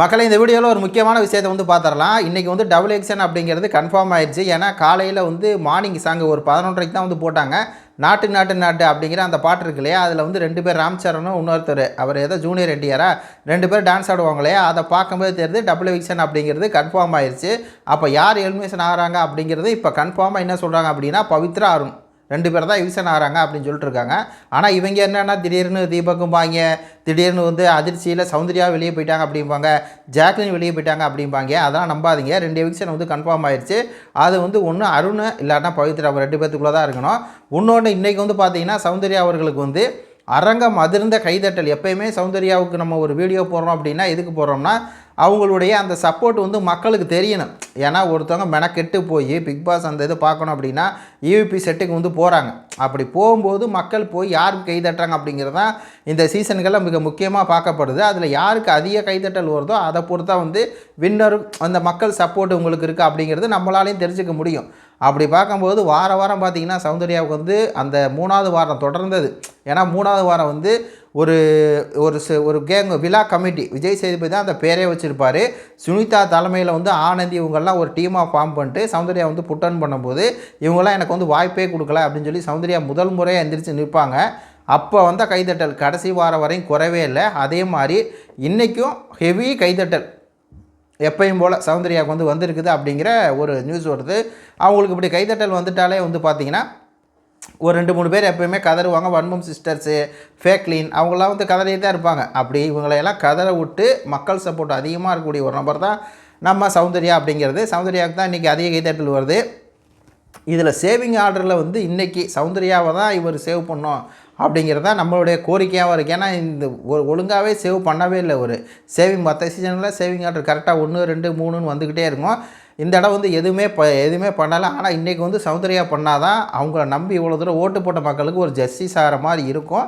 மக்களை இந்த வீடியோவில் ஒரு முக்கியமான விஷயத்தை வந்து பார்த்துடலாம் இன்றைக்கி வந்து டபுள் எக்ஷன் அப்படிங்கிறது கன்ஃபார்ம் ஆயிடுச்சு. ஏன்னா காலையில் வந்து மார்னிங் சாங் ஒரு பதினொன்றரைக்கு தான் வந்து போட்டாங்க. நாட்டு நாட்டு நாட்டு அப்படிங்கிற அந்த பாட்டு இருக்கு இல்லையா? அதில் வந்து ரெண்டு பேர் ராம்சரணும் இன்னொருத்தர் அவர் ஏதோ ஜூனியர் என்டிஆரா ரெண்டு பேர் டான்ஸ் ஆடுவாங்களே அதை பார்க்கும்போது தெரியுது டபுள் எக்ஷன் அப்படிங்கிறது கன்ஃபார்ம் ஆயிடுச்சு அப்போ யார் எலிமினேஷன் ஆகிறாங்க அப்படிங்கிறது இப்போ கன்ஃபார்மாக என்ன சொல்கிறாங்க அப்படின்னா பவித்ரா அருண். ரெண்டு பேர் தான் யூசன் ஆகிறாங்க அப்படின்னு சொல்லிட்டு இருக்காங்க ஆனால் இவங்க என்னென்னா திடீர்னு தீபக்கும்பாங்க திடீர்னு வந்து அதிர்ச்சியில் சௌந்தர்யா வெளியே போயிட்டாங்க அப்படிம்பாங்க ஜாக்லின் வெளியே போயிட்டாங்க அப்படிம்பாங்க. அதெல்லாம் நம்பாதீங்க. ரெண்டு எவிக்ஷன் வந்து கன்ஃபார்ம் ஆயிடுச்சு அது வந்து ஒன்று அருண் இல்லாட்டா பவித்ரா அவங்க ரெண்டு பேர்த்துக்குள்ளே தான் இருக்கணும். இன்னொன்று இன்றைக்கி வந்து பார்த்தீங்கன்னா சௌந்தர்யா அவர்களுக்கு வந்து அரங்கம் அதிர்ந்த கைதட்டல். எப்பயுமே சௌந்தர்யாவுக்கு நம்ம ஒரு வீடியோ போடுறோம் அப்படின்னா எதுக்கு போடுறோம்னா அவங்களுடைய அந்த சப்போர்ட் வந்து மக்களுக்கு தெரியணும். ஏன்னா ஒருத்தவங்க மெனக்கெட்டு போய் பிக் பாஸ் அந்த இது பார்க்கணும் அப்படின்னா யூபி செட்டுக்கு வந்து போகிறாங்க அப்படி போகும்போது மக்கள் போய் யாருக்கு கைதட்டுறாங்க அப்படிங்கிறது தான் இந்த சீசன்களில் மிக முக்கியமாக பார்க்கப்படுது. அதில் யாருக்கு அதிக கைதட்டல் வருதோ அதை பொறுத்தா வந்து வின்னரும் அந்த மக்கள் சப்போர்ட் உங்களுக்கு இருக்குது அப்படிங்கிறது நம்மளாலையும் தெரிஞ்சுக்க முடியும். அப்படி பார்க்கும்போது வார வாரம் பார்த்தீங்கன்னா சௌந்தர்யாவுக்கு வந்து அந்த மூணாவது வாரம் தொடர்ந்தது. ஏன்னா மூணாவது வாரம் வந்து ஒரு ஒரு ச- ஒரு கேங் விழா கமிட்டி விஜய் சேதுபதி தான் அந்த பேரே வச்சுருப்பாரு. சுனிதா தலைமையில் வந்து ஆனந்தி இவங்கெல்லாம் ஒரு டீமாக ஃபார்ம் பண்ணிட்டு சௌந்தர்யா வந்து புட்டன் பண்ணும்போது இவங்கெல்லாம் எனக்கு வந்து வாய்ப்பே கொடுக்கல அப்படின்னு சொல்லி சௌந்தர்யா முதல் முறையாக எந்திரிச்சு நிற்பாங்க. அப்போ வந்த கைதட்டல் கடைசி வாரம் வரையும் குறைவே இல்லை. அதே மாதிரி இன்றைக்கும் ஹெவி கைதட்டல். எப்பயும் போல் சௌந்தர்யாவுக்கு வந்து வந்திருக்குது அப்படிங்கிற ஒரு நியூஸ் வருது. அவங்களுக்கு இப்படி கைதட்டல் வந்துட்டாலே வந்து பார்த்திங்கன்னா ஒரு ரெண்டு மூணு பேர் எப்பயுமே கதறுவாங்க. வன்மம் சிஸ்டர்ஸு ஃபேக்லீன் அவங்களாம் வந்து கதறியே தான் இருப்பாங்க. அப்படி இவங்களையெல்லாம் கதற விட்டு மக்கள் சப்போர்ட் அதிகமாக இருக்கக்கூடிய ஒரு நபர் தான் நம்ம சௌந்தர்யா அப்படிங்கிறது. சௌந்தர்யாவுக்கு தான் இன்றைக்கி அதிக கைதட்டல் வருது. இதில் சேவிங் ஆர்டரில் வந்து இன்றைக்கி சௌந்தர்யாவை தான் இவர் சேவ் பண்ணோம் அப்படிங்கிறது தான் நம்மளுடைய கோரிக்கையாகவும் இருக்குது ஏன்னா இந்த ஒரு ஒழுங்காகவே சேவ் பண்ணவே இல்லை ஒரு சேவிங் மற்ற சீசனில் சேவிங் ஆர்டர் கரெக்டாக ஒன்று ரெண்டு மூணுன்னு வந்துக்கிட்டே இருக்கும். இந்த இடம் வந்து எதுவுமே ப எதுவுமே பண்ணலை. ஆனால் இன்றைக்கி வந்து சௌந்தர்யா பண்ணாதான் அவங்கள நம்பி இவ்வளோ தூரம் ஓட்டு போட்ட மக்களுக்கு ஒரு ஜஸ்டிஸ் ஆகிற மாதிரி இருக்கும்.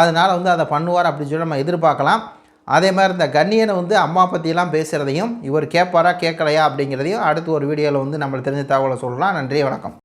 அதனால் வந்து அதை பண்ணுவார் அப்படின்னு சொல்லி நம்ம எதிர்பார்க்கலாம். அதே மாதிரி இந்த கண்ணியனை வந்து அம்மா பற்றியெல்லாம் பேசுகிறதையும் இவர் கேட்பாரா கேட்கலையா அப்படிங்கிறதையும் அடுத்து ஒரு வீடியோவில் வந்து நம்மளுக்கு தெரிஞ்ச தகவலை சொல்லலாம். நன்றி வணக்கம்.